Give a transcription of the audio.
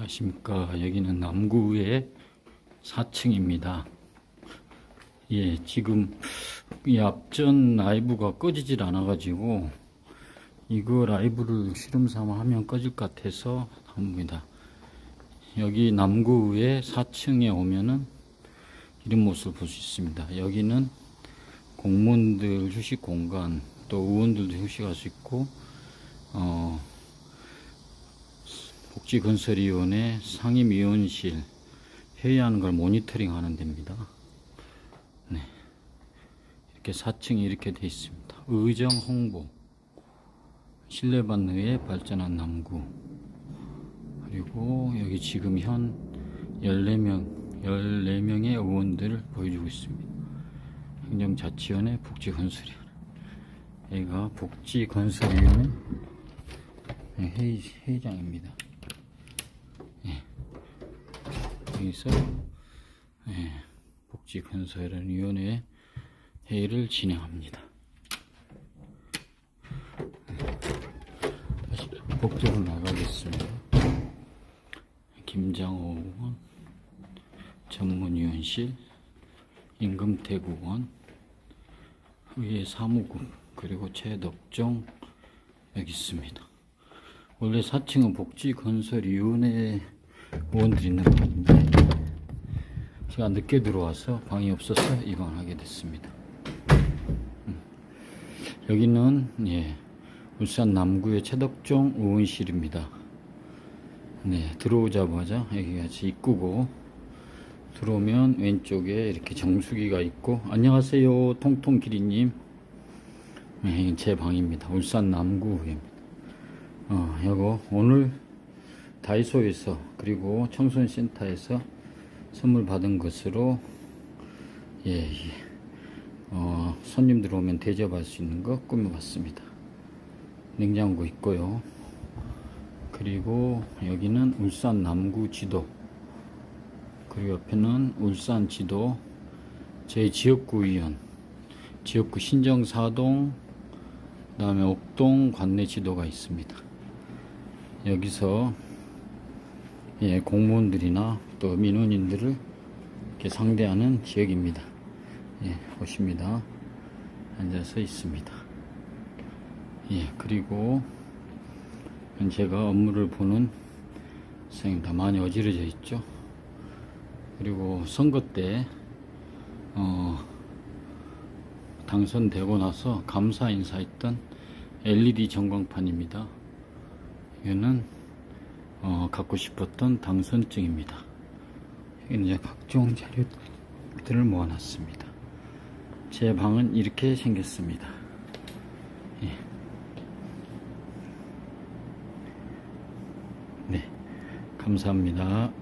안녕하십니까. 여기는 남구의 4층입니다. 예, 지금 이 앞전 라이브가 꺼지질 않아가지고 이거 라이브를 실험 삼아 하면 꺼질 것 같아서 합니다. 여기 남구의 4층에 오면은 이런 모습을 볼 수 있습니다. 여기는 공무원들 휴식 공간, 또 의원들도 휴식할 수 있고, 어, 복지건설위원회 상임위원실 회의하는 걸 모니터링 하는 데입니다. 네. 이렇게 4층이 이렇게 돼 있습니다. 의정 홍보, 신뢰받는 의 발전한 남구, 그리고 여기 지금 현 14명, 14명의 의원들을 보여주고 있습니다. 행정자치위원회 복지건설위원회. 여기가 복지건설위원회 회의, 회의장입니다. 여기서 예, 복지건설위원회 회의를 진행합니다. 다시 복도로 나가겠습니다. 김장호 의원, 전문위원실, 임금택 의원, 의회 사무국, 그리고 최덕종 여기 있습니다. 원래 4층은 복지건설위원회 의원들이 있는 방인데 제가 늦게 들어와서 방이 없어서 입원하게 됐습니다. 음. 여기는 예, 울산 남구의 최덕종 의원실입니다. 네, 들어오자마자 여기가 제 입구고 들어오면 왼쪽에 이렇게 정수기가 있고 안녕하세요 통통기리님 네, 제 방입니다. 울산 남구입니다. 어, 여거 오늘 다이소에서 그리고 청소년센터에서 선물 받은 것으로 예, 예. 어, 손님 들어오면 대접할 수 있는 거 꾸며봤습니다. 냉장고 있고요. 그리고 여기는 울산 남구 지도 그리고 옆에는 울산 지도 제 지역구 위원 지역구 신정사동 그 다음에 옥동 관내 지도가 있습니다. 여기서 예, 공무원들이나 또 민원인들을 이렇게 상대하는 지역입니다. 예, 보십니다. 앉아서 있습니다. 예, 그리고 제가 업무를 보는 선생님 다 많이 어지러져 있죠. 그리고 선거 때, 어, 당선되고 나서 감사 인사했던 LED 전광판입니다. 이거는 어, 갖고 싶었던 당선증입니다. 이제 각종 자료들을 모아놨습니다. 제 방은 이렇게 생겼습니다. 예. 네, 감사합니다.